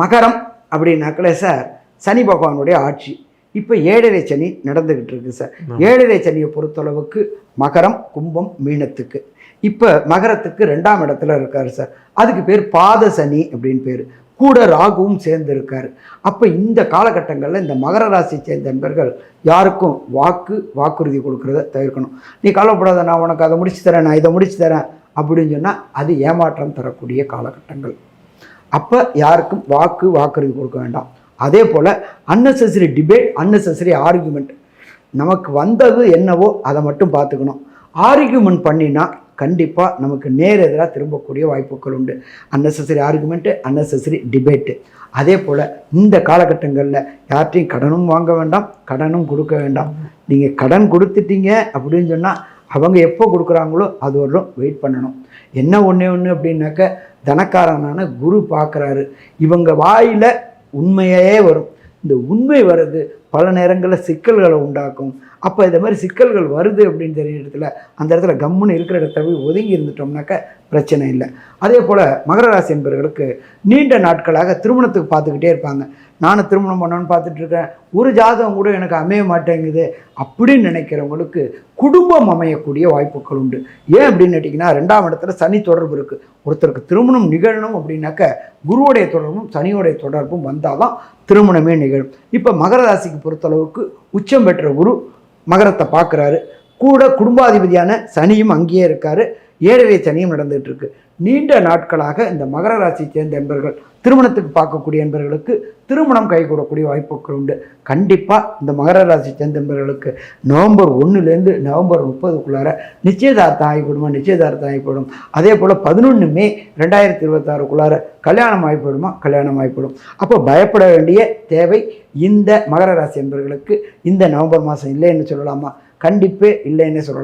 மகரம் அப்படின்னாக்கல சார் சனி பகவானுடைய ஆட்சி. இப்போ ஏழரை சனி நடந்துக்கிட்டு இருக்கு சார். ஏழரை சனியை பொறுத்தளவுக்கு மகரம் கும்பம் மீனத்துக்கு. இப்போ மகரத்துக்கு ரெண்டாம் இடத்துல இருக்காரு சார். அதுக்கு பேர் பாத சனி அப்படின்னு பேர். கூட ராகுவும் சேர்ந்து இருக்காரு அப்போ இந்த காலகட்டங்களில் இந்த மகர ராசி சேர்ந்த நண்பர்கள் யாருக்கும் வாக்கு வாக்குறுதி கொடுக்கறத தவிர்க்கணும். நீ கவலைப்படாத நான் உனக்கு அதை முடிச்சு தரேன் நான் இதை முடிச்சு தரேன் அப்படின்னு சொன்னால் அது ஏமாற்றம் தரக்கூடிய காலகட்டங்கள். அப்போ யாருக்கும் வாக்கு வாக்குறுதி கொடுக்க வேண்டாம். அதே போல் அன்னெசரி டிபேட் அன்னெசரி ஆர்குமெண்ட் நமக்கு வந்தது என்னவோ அதை மட்டும் பார்த்துக்கணும். ஆர்குமெண்ட் பண்ணினா கண்டிப்பாக நமக்கு நேர் எதிராக திரும்பக்கூடிய வாய்ப்புகள் உண்டு. அன்னெசரி ஆர்குமெண்ட்டு அன்னெசரி டிபேட்டு அதே போல் இந்த காலகட்டங்களில் யார்ட்டையும் கடனும் வாங்க வேண்டாம் கடனும் கொடுக்க வேண்டாம். நீங்கள் கடன் கொடுத்துட்டீங்க அப்படின்னு சொன்னால் அவங்க எப்போ கொடுக்குறாங்களோ அது வரலும் வெயிட் பண்ணணும். என்ன ஒன்று ஒன்று அப்படின்னாக்க தனக்காரனான குரு பார்க்குறாரு. இவங்க வாயில் உண்மையே வரும். இந்த உண்மை வர்றது பல நேரங்களில் சிக்கல்களை உண்டாக்கும். அப்போ இந்த மாதிரி சிக்கல்கள் வருது அப்படின்னு தெரிய இடத்துல அந்த இடத்துல கம்முன்னு இருக்கிற இடத்துல போய் ஒதுங்கி இருந்துட்டோம்னாக்க பிரச்சனை இல்லை. அதே போல் மகர ராசி என்பவர்களுக்கு நீண்ட நாட்களாக திருமணத்துக்கு பார்த்துக்கிட்டே இருப்பாங்க. நானும் திருமணம் பண்ணணும்னு பார்த்துட்டு இருக்கேன். ஒரு ஜாதகம் கூட எனக்கு அமைய மாட்டேங்குது அப்படின்னு நினைக்கிறவங்களுக்கு குடும்பம் அமையக்கூடிய வாய்ப்புகள் உண்டு. ஏன் அப்படின்னு கேட்டிங்கன்னா ரெண்டாம் இடத்துல சனி தொடர்பு இருக்குது ஒருத்தருக்கு திருமணம் நிகழணும் அப்படின்னாக்க குருவுடைய தொடர்பும் சனியோடைய தொடர்பும் வந்தால் தான் திருமணமே நிகழும். இப்போ மகர ராசிக்கு பொறுத்தளவுக்கு உச்சம் பெற்ற குரு மகரத்தை பார்க்குறாரு. கூட குடும்பாதிபதியான சனியும் அங்கேயே இருக்காரு. ஏழரை சனியும் நடந்துட்டு இருக்கு நீண்ட நாட்களாக இந்த மகர ராசியை சேர்ந்த என்பர்கள் திருமணத்துக்கு பார்க்கக்கூடிய என்பர்களுக்கு திருமணம் கைகூடக்கூடிய வாய்ப்புகள் உண்டு. கண்டிப்பாக இந்த மகர ராசி சேர்ந்த என்பர்களுக்கு நவம்பர் ஒன்றுலேருந்து நவம்பர் முப்பதுக்குள்ளார நிச்சயதார்த்தம் ஆகிவிடுமா? நிச்சயதார்த்தம் ஆகிப்படும் அதே போல் பதினொன்று மே ரெண்டாயிரத்தி இருபத்தாறுக்குள்ளார கல்யாணம் ஆகிப்படுமா கல்யாணம் ஆகிப்படும் அப்போ பயப்பட வேண்டிய தேவை இந்த மகர ராசி என்பர்களுக்கு இந்த நவம்பர் மாதம் இல்லைன்னு சொல்லலாமா? கண்டிப்பே இல்லைன்னு சொல்லலாம்.